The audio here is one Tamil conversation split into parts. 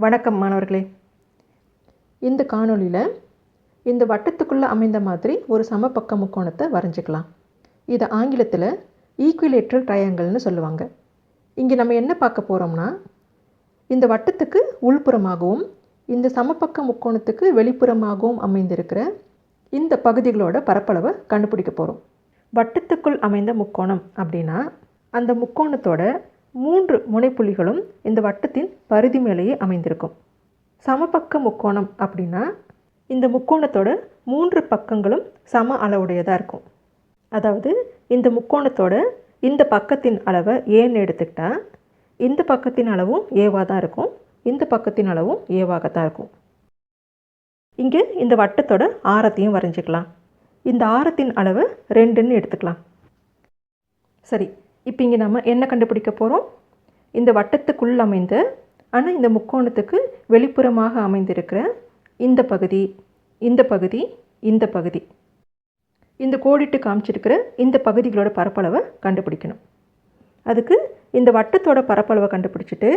வணக்கம் மாணவர்களே. இந்த காணொளியில் இந்த வட்டத்துக்குள்ளே அமைந்த மாதிரி ஒரு சமபக்க முக்கோணத்தை வரைஞ்சிக்கலாம். இதை ஆங்கிலத்தில் ஈக்குவிலேட்ரல் ட்ரையாங்கிள்னு சொல்லுவாங்க. இங்கே நம்ம என்ன பார்க்க போகிறோம்னா இந்த வட்டத்துக்கு உள்புறமாகவும் இந்த சமபக்க முக்கோணத்துக்கு வெளிப்புறமாகவும் அமைந்திருக்கிற இந்த பகுதிகளோட பரப்பளவை கண்டுபிடிக்க போகிறோம் வட்டத்துக்குள் அமைந்த முக்கோணம் அப்படின்னா அந்த முக்கோணத்தோட மூன்று முனைப்புள்ளிகளும் இந்த வட்டத்தின் பரிதி மேலேயே அமைந்திருக்கும். சமபக்க முக்கோணம் அப்படின்னா இந்த முக்கோணத்தோட மூன்று பக்கங்களும் சம அளவுடையதாக இருக்கும். அதாவது இந்த முக்கோணத்தோட இந்த பக்கத்தின் அளவை ஏன்னு எடுத்துக்கிட்டால் இந்த பக்கத்தின் அளவும் ஏவாக தான் இருக்கும். இந்த பக்கத்தின் அளவும் ஏவாக தான் இருக்கும். இங்கே இந்த வட்டத்தோட ஆரத்தையும் வரைஞ்சிக்கலாம். இந்த ஆரத்தின் அளவு ரெண்டுன்னு எடுத்துக்கலாம். சரி இப்போ இங்கே நம்ம என்ன கண்டுபிடிக்க போகிறோம் இந்த வட்டத்துக்குள் அமைந்த ஆனால் இந்த முக்கோணத்துக்கு வெளிப்புறமாக அமைந்திருக்கிற இந்த பகுதி இந்த பகுதி இந்த பகுதி. இந்த கோடிட்டு காமிச்சிருக்கிற இந்த பகுதிகளோட பரப்பளவை கண்டுபிடிக்கணும். அதுக்கு இந்த வட்டத்தோட பரப்பளவை கண்டுபிடிச்சிட்டு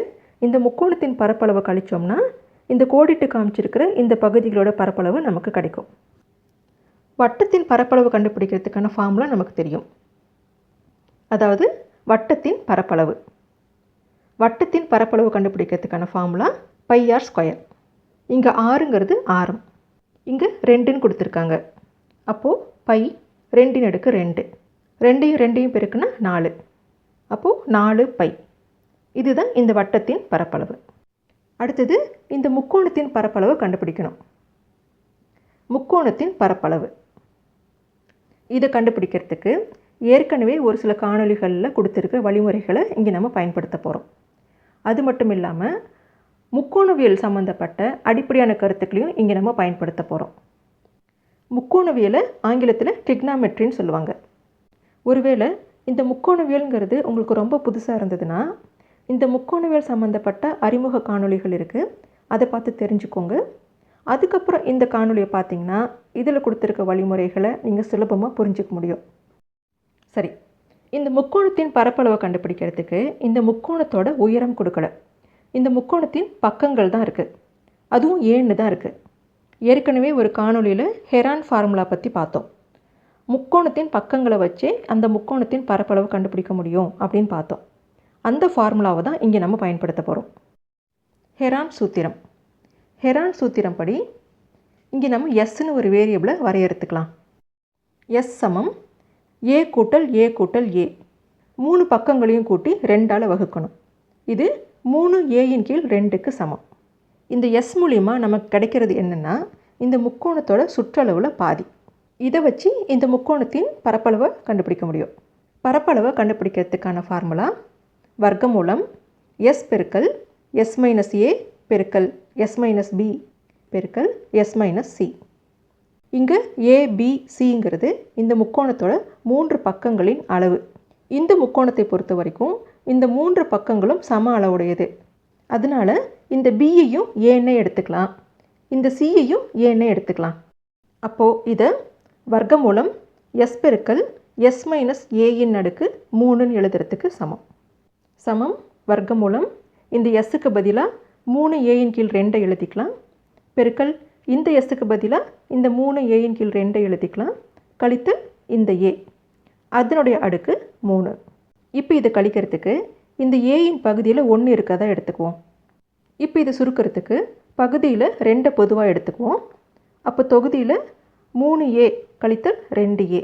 இந்த முக்கோணத்தின் பரப்பளவை கழித்தோம்னா இந்த கோடிட்டு காமிச்சிருக்கிற இந்த பகுதிகளோட பரப்பளவு நமக்கு கிடைக்கும். வட்டத்தின் பரப்பளவு கண்டுபிடிக்கிறதுக்கான ஃபார்முலா நமக்கு தெரியும். அதாவது வட்டத்தின் பரப்பளவு. வட்டத்தின் பரப்பளவு கண்டுபிடிக்கிறதுக்கான ஃபார்முலா பை ஆர் ஸ்கொயர் இங்கே ஆறுங்கிறது ஆரம். இங்கே ரெண்டுன்னு கொடுத்துருக்காங்க. அப்போது பை ரெண்டின் அடுக்கு ரெண்டு. ரெண்டையும் ரெண்டையும் பெருக்குன்னா நாலு. அப்போது நாலு பை இதுதான் இந்த வட்டத்தின் பரப்பளவு. அடுத்தது இந்த முக்கோணத்தின் பரப்பளவு கண்டுபிடிக்கணும். முக்கோணத்தின் பரப்பளவு. இதை கண்டுபிடிக்கிறதுக்கு ஏற்கனவே ஒரு சில காணொளிகளில் கொடுத்துருக்கிற வழிமுறைகளை இங்கே நம்ம பயன்படுத்த போகிறோம் அது மட்டும் இல்லாமல் முக்கோணவியல் சம்மந்தப்பட்ட அடிப்படையான கருத்துக்களையும் இங்கே நம்ம பயன்படுத்த போகிறோம் முக்கோணவியலை ஆங்கிலத்தில் டிக்னாமெட்ரின்னு சொல்லுவாங்க. ஒருவேளை இந்த முக்கோணவியல்ங்கிறது உங்களுக்கு ரொம்ப புதுசாக இருந்ததுன்னா இந்த முக்கோணவியல் சம்மந்தப்பட்ட அறிமுக காணொளிகள் இருக்குது அதை பார்த்து தெரிஞ்சுக்கோங்க. அதுக்கப்புறம் இந்த காணொலியை பார்த்தீங்கன்னா இதில் கொடுத்துருக்க வழிமுறைகளை நீங்கள் சுலபமாக புரிஞ்சிக்க முடியும். சரி. இந்த முக்கோணத்தின் பரப்பளவை கண்டுபிடிக்கிறதுக்கு இந்த முக்கோணத்தோட உயரம் கொடுக்கல இந்த முக்கோணத்தின் பக்கங்கள் தான் இருக்குது அதுவும் ஏன்னு தான் இருக்குது ஏற்கனவே ஒரு காணொளியில் ஹெரான் ஃபார்முலா பற்றி பார்த்தோம். முக்கோணத்தின் பக்கங்களை வச்சே அந்த முக்கோணத்தின் பரப்பளவை கண்டுபிடிக்க முடியும் அப்படின்னு பார்த்தோம். அந்த ஃபார்முலாவை தான் இங்கே நம்ம பயன்படுத்த போகிறோம் ஹெரான் சூத்திரம். ஹெரான் சூத்திரம் படி இங்கே நம்ம எஸ்ன்னு ஒரு வேரியபிளை வரையறுத்துக்கலாம். எஸ் சமம் ஏ கூட்டல் ஏ கூட்டல் ஏ. மூணு பக்கங்களையும் கூட்டி ரெண்டால் வகுக்கணும். இது மூணு ஏயின் கீழ் ரெண்டுக்கு சமம். இந்த எஸ் மூலிமா நமக்கு கிடைக்கிறது என்னென்னா இந்த முக்கோணத்தோட சுற்றளவில் பாதி. இதை வச்சு இந்த முக்கோணத்தின் பரப்பளவை கண்டுபிடிக்க முடியும். பரப்பளவை கண்டுபிடிக்கிறதுக்கான ஃபார்முலா வர்க்கமூலம் எஸ் பெருக்கல் எஸ் மைனஸ் ஏ பெருக்கல் எஸ் மைனஸ் பி பெருக்கல் எஸ் மைனஸ் சி இங்கே ஏபிசிங்கிறது இந்த முக்கோணத்தோட மூன்று பக்கங்களின் அளவு. இந்த முக்கோணத்தை பொறுத்த வரைக்கும் இந்த மூன்று பக்கங்களும் சம அளவுடையது. அதனால் இந்த பியையும் ஏன்னே எடுத்துக்கலாம். இந்த சியையும் ஏன்னே எடுத்துக்கலாம். அப்போது இதை வர்க்கமூலம் எஸ் பெருக்கல் எஸ் மைனஸ் ஏயின் அடுக்கு மூணுன்னு எழுதுறதுக்கு சமம். சமம் வர்க்கமூலம் இந்த எஸ்ஸுக்கு பதிலாக மூணு ஏயின் கீழ் ரெண்டை எழுதிக்கலாம். பெருக்கல் இந்த எஸ்ஸுக்கு பதிலாக இந்த மூணு ஏயின் கீழ் ரெண்டை எழுதிக்கலாம். கழித்தல் இந்த ஏ அதனுடைய அடுக்கு மூணு. இப்போ இதை கழிக்கிறதுக்கு இந்த ஏயின் பகுதியில் ஒன்று இருக்கதா எடுத்துக்குவோம். இப்போ இதை சுருக்கிறதுக்கு பகுதியில் ரெண்டை பொதுவாக எடுத்துக்குவோம். அப்போ தொகுதியில் மூணு ஏ கழித்தல் ரெண்டு ஏ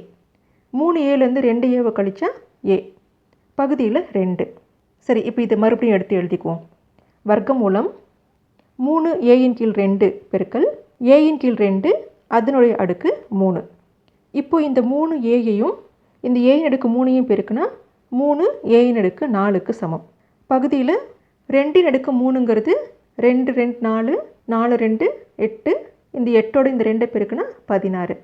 மூணு ஏலேருந்து ரெண்டு ஏவை கழித்தா ஏ பகுதியில் ரெண்டு. சரி இப்போ இதை மறுபடியும் எடுத்து எழுதிக்குவோம். வர்க்கம் மூலம் மூணு ஏயின் கீழ் ரெண்டு பெருக்கல் ஏயின் கீழ் ரெண்டு அதனுடைய அடுக்கு மூணு. இப்போ இந்த மூணு ஏயையும் இந்த ஏயின் அடுக்கு மூணையும் பெருக்குனா மூணு ஏயின் அடுக்கு நாலுக்கு சமம். பகுதியில் ரெண்டின் அடுக்கு மூணுங்கிறது ரெண்டு ரெண்டு நாலு நாலு ரெண்டு எட்டு. இந்த எட்டோட இந்த ரெண்டை பெருக்குனா பதினாறு.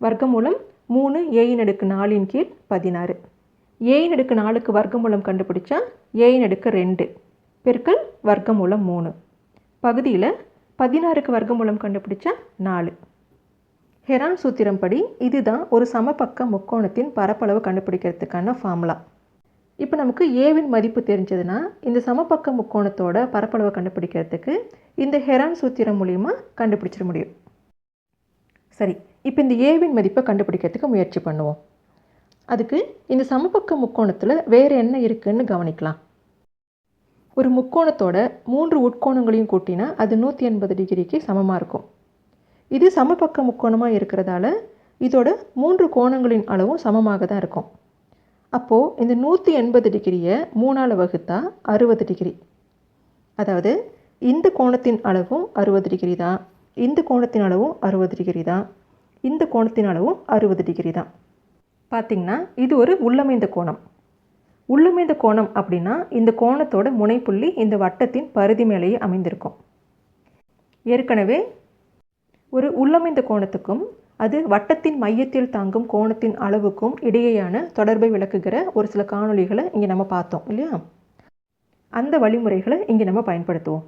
வர்க்கமூலம் மூணு ஏயின் அடுக்கு நாலின் கீழ் பதினாறு. ஏயின் அடுக்கு நாலுக்கு வர்க்கமூலம் கண்டுபிடிச்சா ஏயின் அடுக்கு ரெண்டு. பெருக்கல் வர்க்கமூலம் மூணு. பகுதியில் பதினாறுக்கு வர்க்கமூலம் கண்டுபிடிச்சா நாலு. ஹெரான் சூத்திரம் படி இதுதான் ஒரு சமபக்க முக்கோணத்தின் பரப்பளவு கண்டுபிடிக்கிறதுக்கான ஃபார்முலா இப்போ நமக்கு ஏவின் மதிப்பு தெரிஞ்சதுன்னா இந்த சமபக்க முக்கோணத்தோட பரப்பளவை கண்டுபிடிக்கிறதுக்கு இந்த ஹெரான் சூத்திரம் மூலிமா கண்டுபிடிச்சிட முடியும். சரி இப்போ இந்த ஏவின் மதிப்பை கண்டுபிடிக்கிறதுக்கு முயற்சி பண்ணுவோம். அதுக்கு இந்த சமபக்க முக்கோணத்தில் வேறு என்ன இருக்குதுன்னு கவனிக்கலாம். ஒரு முக்கோணத்தோட மூன்று உட்கோணங்களையும் கூட்டினா அது நூற்றி எண்பது டிகிரிக்கு சமமாக இருக்கும். இது சமபக்க முக்கோணமாக இருக்கிறதால இதோட மூன்று கோணங்களின் அளவும் சமமாக தான் இருக்கும். அப்போது இந்த நூற்றி எண்பது டிகிரியை மூணால் வகுத்தா அறுபது டிகிரி. அதாவது இந்த கோணத்தின் அளவும் அறுபது டிகிரி தான். இந்த கோணத்தின் அளவும் அறுபது டிகிரி தான். இந்த கோணத்தின் அளவும் அறுபது டிகிரி தான். பார்த்திங்கன்னா இது ஒரு உள்ளமைந்த கோணம். உள்ளமைந்த கோணம் அப்படின்னா இந்த கோணத்தோட முனைப்புள்ளி இந்த வட்டத்தின் பருதி மேலேயே அமைந்திருக்கும். ஏற்கனவே ஒரு உள்ளமைந்த கோணத்துக்கும் அது வட்டத்தின் மையத்தில் தாங்கும் கோணத்தின் அளவுக்கும் இடையேயான தொடர்பை விளக்குகிற ஒரு சில காணொளிகளை இங்கே நம்ம பார்த்தோம் இல்லையா? அந்த வழிமுறைகளை இங்கே நம்ம பயன்படுத்துவோம்.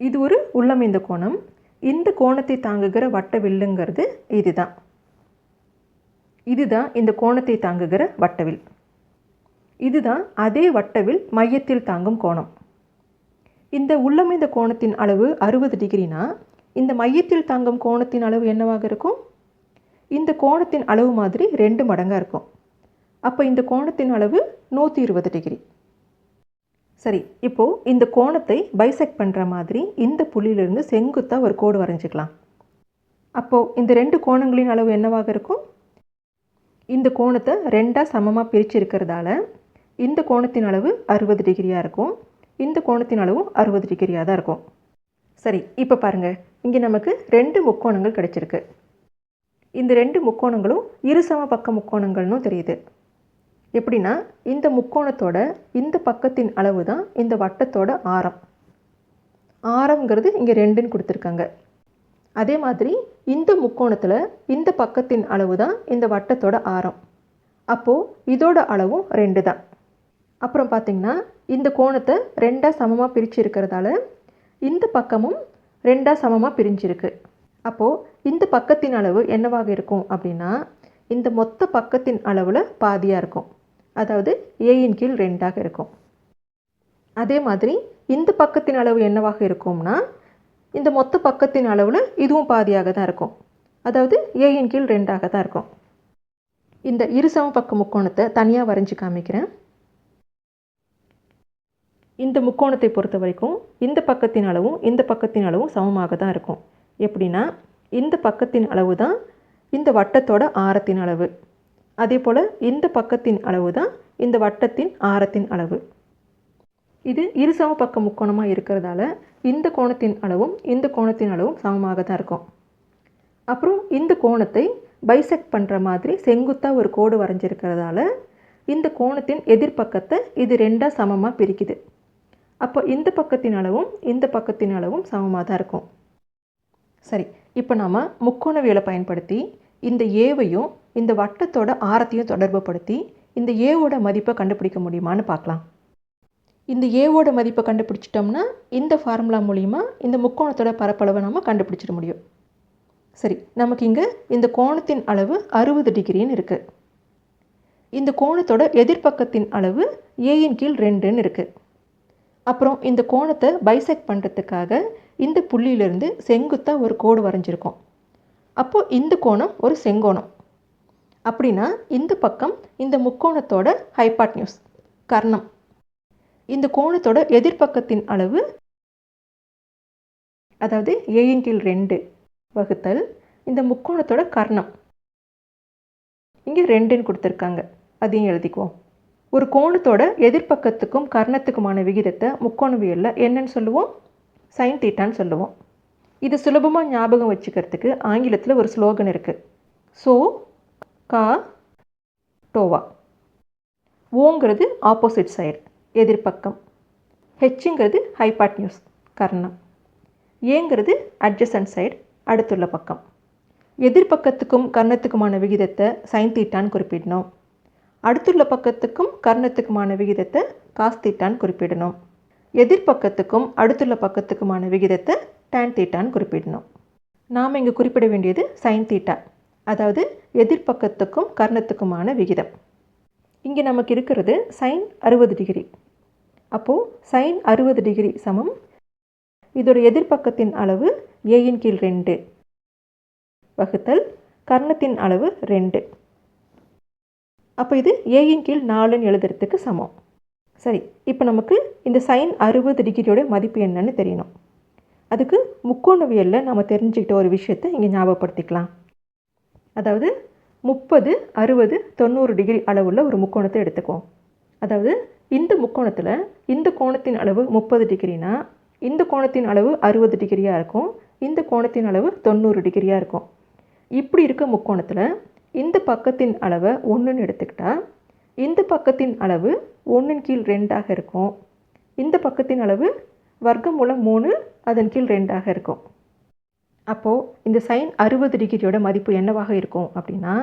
இது ஒரு உள்ளமைந்த கோணம். இந்த கோணத்தை தாங்குகிற வட்ட வில்லுங்கிறது இதுதான். இதுதான் இந்த கோணத்தை தாங்குகிற வட்டவில் இதுதான் அதே வட்டவில் மையத்தில் தாங்கும் கோணம். இந்த உள்ளமைந்த கோணத்தின் அளவு அறுபது டிகிரினா இந்த மையத்தில் தாங்கும் கோணத்தின் அளவு என்னவாக இருக்கும்? இந்த கோணத்தின் அளவு மாதிரி ரெண்டு மடங்காக இருக்கும். அப்போ இந்த கோணத்தின் அளவு நூற்றி இருபது டிகிரி. சரி இப்போது இந்த கோணத்தை பைசெக்ட் பண்ணுற மாதிரி இந்த புள்ளியிலிருந்து செங்குத்தாக ஒரு கோடு வரைஞ்சிக்கலாம். அப்போது இந்த ரெண்டு கோணங்களின் அளவு என்னவாக இருக்கும்? இந்த கோணத்தை ரெண்டாக சமமாக பிரித்து இருக்கிறதால இந்த கோணத்தின் அளவு அறுபது டிகிரியாக இருக்கும். இந்த கோணத்தின் அளவும் அறுபது டிகிரியாக தான் இருக்கும். சரி இப்போ பாருங்கள் இங்கே நமக்கு ரெண்டு முக்கோணங்கள் கிடைச்சிருக்கு. இந்த ரெண்டு முக்கோணங்களும் இருசம பக்க முக்கோணங்கள்னு தெரியுது. எப்படின்னா இந்த முக்கோணத்தோட இந்த பக்கத்தின் அளவு தான் இந்த வட்டத்தோட ஆரம். ஆரம்ங்கிறது இங்கே ரெண்டுன்னு கொடுத்துருக்காங்க. அதே மாதிரி இந்த முக்கோணத்தில் இந்த பக்கத்தின் அளவு தான் இந்த வட்டத்தோட ஆரம். அப்போது இதோட அளவும் ரெண்டு தான். அப்புறம் பார்த்திங்கன்னா இந்த கோணத்தை ரெண்டாக சமமாக பிரித்து இருக்கிறதால இந்த பக்கமும் ரெண்டாக சமமாக பிரிஞ்சிருக்கு. அப்போது இந்த பக்கத்தின் அளவு என்னவாக இருக்கும் அப்படின்னா இந்த மொத்த பக்கத்தின் அளவில் பாதியாக இருக்கும். அதாவது ஏயின் கீழ் ரெண்டாக இருக்கும். அதே மாதிரி இந்த பக்கத்தின் அளவு என்னவாக இருக்கும்னா இந்த மொத்த பக்கத்தின் அளவில் இதுவும் பாதியாக தான் இருக்கும். அதாவது ஏயின் கீழ் ரெண்டாக தான் இருக்கும். இந்த இரு சம பக்க முக்கோணத்தை தனியாக வரைஞ்சி காமிக்கிறேன். இந்த முக்கோணத்தை பொறுத்த வரைக்கும் இந்த பக்கத்தின் அளவும் இந்த பக்கத்தின் அளவும் சமமாக தான் இருக்கும். எப்படின்னா இந்த பக்கத்தின் அளவு தான் இந்த வட்டத்தோட ஆரத்தின் அளவு. அதே போல் இந்த பக்கத்தின் அளவு தான் இந்த வட்டத்தின் ஆரத்தின் அளவு. இது இருசம பக்க முக்கோணமாக இருக்கிறதால இந்த கோணத்தின் அளவும் இந்த கோணத்தின் அளவும் சமமாக தான் இருக்கும். அப்புறம் இந்த கோணத்தை பைசெக்ட் பண்ணுற மாதிரி செங்குத்தாக ஒரு கோடு வரைஞ்சிருக்கிறதால இந்த கோணத்தின் எதிர்ப்பக்கத்தை இது ரெண்டாக சமமாக பிரிக்குது. அப்போ இந்த பக்கத்தின் அளவும் இந்த பக்கத்தின் அளவும் சமமாக தான் இருக்கும். சரி இப்போ நாம் முக்கோணவியலை பயன்படுத்தி இந்த ஏவையும் இந்த வட்டத்தோட ஆரத்தையும் தொடர்புப்படுத்தி இந்த ஏவோட மதிப்பை கண்டுபிடிக்க முடியுமான்னு பார்க்கலாம். இந்த ஏவோட மதிப்பை கண்டுபிடிச்சிட்டோம்னா இந்த ஃபார்முலா மூலிமா இந்த முக்கோணத்தோட பரப்பளவை நம்ம கண்டுபிடிச்சிட முடியும். சரி நமக்கு இங்கே இந்த கோணத்தின் அளவு அறுபது டிகிரின்னு இருக்குது இந்த கோணத்தோட எதிர்ப்பக்கத்தின் அளவு ஏயின் கீழ் ரெண்டுன்னு இருக்குது அப்புறம் இந்த கோணத்தை பைசெக்ட் பண்ணுறதுக்காக இந்த புள்ளியிலிருந்து செங்குத்தாக ஒரு கோடு வரைஞ்சிருக்கோம். அப்போது இந்த கோணம் ஒரு செங்கோணம். அப்படின்னா இந்த பக்கம் இந்த முக்கோணத்தோட ஹைபாட்னியூஸ் கர்ணம். இந்த கோணத்தோட எதிர்ப்பக்கத்தின் அளவு அதாவது ஏயின் கீழ் ரெண்டு வகுத்தல் இந்த முக்கோணத்தோட கர்ணம். இங்கே ரெண்டுன்னு கொடுத்துருக்காங்க. அதையும் எழுதிக்குவோம். ஒரு கோணத்தோட எதிர்ப்பக்கத்துக்கும் கர்ணத்துக்குமான விகிதத்தை முக்கோணவியலில் என்னன்னு சொல்லுவோம்? சைன் தீட்டான்னு சொல்லுவோம். இது சுலபமாக ஞாபகம் வச்சுக்கிறதுக்கு ஆங்கிலத்தில் ஒரு ஸ்லோகன் இருக்குது ஸோ கா டோவா. ஓங்கிறது ஆப்போசிட் சைடு எதிர்ப்பக்கம் ஹெச்சுங்கிறது ஹைபாட்னியூஸ் கர்ணம். ஏங்கிறது அட்ஜசன்ட் சைடு அடுத்துள்ள பக்கம். எதிர்ப்பக்கத்துக்கும் கர்ணத்துக்குமான விகிதத்தை சைன் தீட்டான்னு குறிப்பிடணும். அடுத்துள்ள பக்கத்துக்கும் கர்ணத்துக்குமான விகிதத்தை காஸ் தீட்டான்னு குறிப்பிடணும். எதிர்பக்கத்துக்கும் அடுத்துள்ள பக்கத்துக்குமான விகிதத்தை டேன் தீட்டான்னு குறிப்பிடணும். நாம் இங்கே குறிப்பிட வேண்டியது சைன் தீட்டா அதாவது எதிர்பக்கத்துக்கும் கர்ணத்துக்குமான விகிதம். இங்கே நமக்கு இருக்கிறது சைன் அறுபது டிகிரி. அப்போது சைன் அறுபது டிகிரி சமம். இதோட எதிர்பக்கத்தின் அளவு ஏயின் கீழ் ரெண்டு. வகுத்தல் கர்ணத்தின் அளவு ரெண்டு. அப்போ இது ஏயின் கீழ் நாலுன்னு எழுதுறதுக்கு சமம். சரி இப்போ நமக்கு இந்த சைன் அறுபது டிகிரியோட மதிப்பு என்னன்னு தெரியணும். அதுக்கு முக்கோணவியலில் நம்ம தெரிஞ்சுக்கிட்ட ஒரு விஷயத்தை இங்கே ஞாபகப்படுத்திக்கலாம். அதாவது முப்பது அறுபது தொண்ணூறு டிகிரி அளவுள்ள ஒரு முக்கோணத்தை எடுத்துக்குவோம். அதாவது இந்த முக்கோணத்தில் இந்த கோணத்தின் அளவு முப்பது டிகிரினா இந்த கோணத்தின் அளவு அறுபது டிகிரியாக இருக்கும். இந்த கோணத்தின் அளவு தொண்ணூறு டிகிரியாக இருக்கும். இப்படி இருக்க முக்கோணத்தில் இந்த பக்கத்தின் அளவை ஒன்றுன்னு எடுத்துக்கிட்டால் இந்த பக்கத்தின் அளவு ஒன்றின் கீழ் ரெண்டாக இருக்கும். இந்த பக்கத்தின் அளவு வர்க்கம் மூலம் மூணு அதன் கீழ் ரெண்டாக இருக்கும். அப்போது இந்த சைன் அறுபது டிகிரியோட மதிப்பு என்னவாக இருக்கும் அப்படின்னா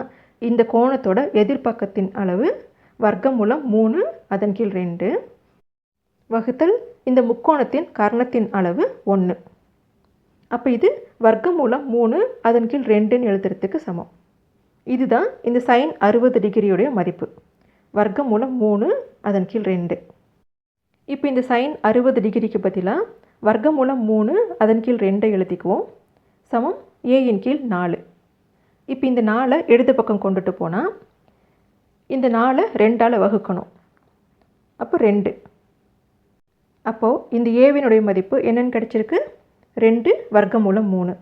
இந்த கோணத்தோட எதிர்பக்கத்தின் அளவு வர்க்கம் மூலம் மூணு அதன் கீழ் ரெண்டு. வகுத்தல் இந்த முக்கோணத்தின் கர்ணத்தின் அளவு ஒன்று. அப்போ இது வர்க்கம் மூலம் மூணு அதன் கீழ் ரெண்டுன்னு எழுதுறதுக்கு சமம். இதுதான் இந்த சைன் அறுபது டிகிரியுடைய மதிப்பு. வர்க்கமூலம் மூணு அதன் கீழ் ரெண்டு. இப்போ இந்த சைன் அறுபது டிகிரிக்கு பதிலாக வர்க்கமூலம் மூணு அதன் கீழ் ரெண்டை எழுதிக்குவோம். சமம் ஏயின் கீழ் நாலு. இப்போ இந்த நாலை இடது பக்கம் கொண்டுட்டு போனால் இந்த நாலை ரெண்டால் வகுக்கணும். அப்போ ரெண்டு. அப்போது இந்த ஏவினுடைய மதிப்பு என்னென்னு கிடச்சிருக்கு? ரெண்டு வர்க்கமூலம் மூணு.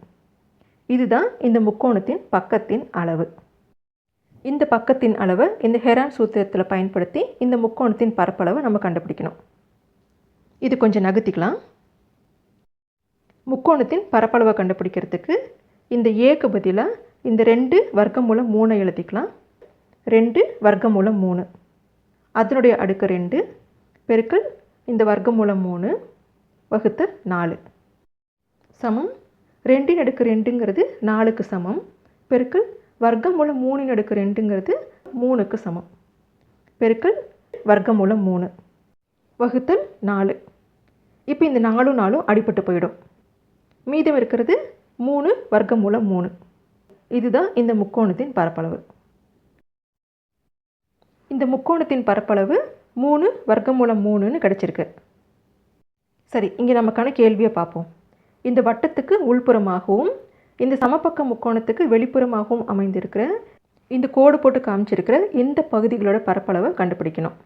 இதுதான் இந்த முக்கோணத்தின் பக்கத்தின் அளவு. இந்த பக்கத்தின் அளவை இந்த ஹெரான் சூத்திரத்தில் பயன்படுத்தி இந்த முக்கோணத்தின் பரப்பளவை நம்ம கண்டுபிடிக்கணும். இது கொஞ்சம் நகர்த்திக்கலாம். முக்கோணத்தின் பரப்பளவை கண்டுபிடிக்கிறதுக்கு இந்த ஏக்கு பதிலாக இந்த ரெண்டு வர்க்கமூலம் மூணை எழுதிக்கலாம். ரெண்டு வர்க்கமூலம் மூணு. அதனுடைய அடுக்கு ரெண்டு பெருக்கல் இந்த வர்க்கமூலம் மூணு வகுத்தல் நாலு. சமம். ரெண்டின் அடுக்கு ரெண்டுங்கிறது நாலுக்கு சமம். பெருக்கல் வர்க்கமூலம் மூணின் அடுக்கு ரெண்டுங்கிறது மூணுக்கு சமம். பெருக்கல் வர்க்கமூலம் மூணு. வகுத்தல் நாலு. இப்போ இந்த நாலும் நாலும் அடிபட்டு போயிடும். மீதம் இருக்கிறது மூணு வர்க்கமூலம் மூணு. இதுதான் இந்த முக்கோணத்தின் பரப்பளவு. இந்த முக்கோணத்தின் பரப்பளவு மூணு வர்க்கமூலம் மூணுன்னு கிடச்சிருக்கு. சரி இங்கே நமக்கான கேள்வியை பார்ப்போம். இந்த வட்டத்துக்கு உள்புறமாகவும் இந்த சமபக்க முக்கோணத்துக்கு வெளிப்புறமாகவும் அமைந்திருக்கிற இந்த கோடு போட்டு காமிச்சிருக்கிற இந்த பகுதிகளோட பரப்பளவை கண்டுபிடிக்கணும்.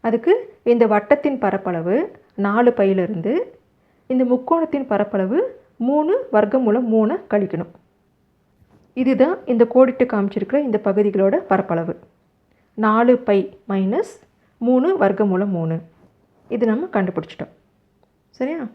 அதுக்கு இந்த வட்டத்தின் பரப்பளவு நாலு பையிலிருந்து இந்த முக்கோணத்தின் பரப்பளவு மூணு வர்க்கமூலம் மூணை கழிக்கணும். இதுதான் இந்த கோடிட்டு காமிச்சிருக்கிற இந்த பகுதிகளோட பரப்பளவு. நாலு பை மைனஸ் மூணு வர்க்கமூலம் மூணு. இது நம்ம கண்டுபிடிச்சிட்டோம். சரியா?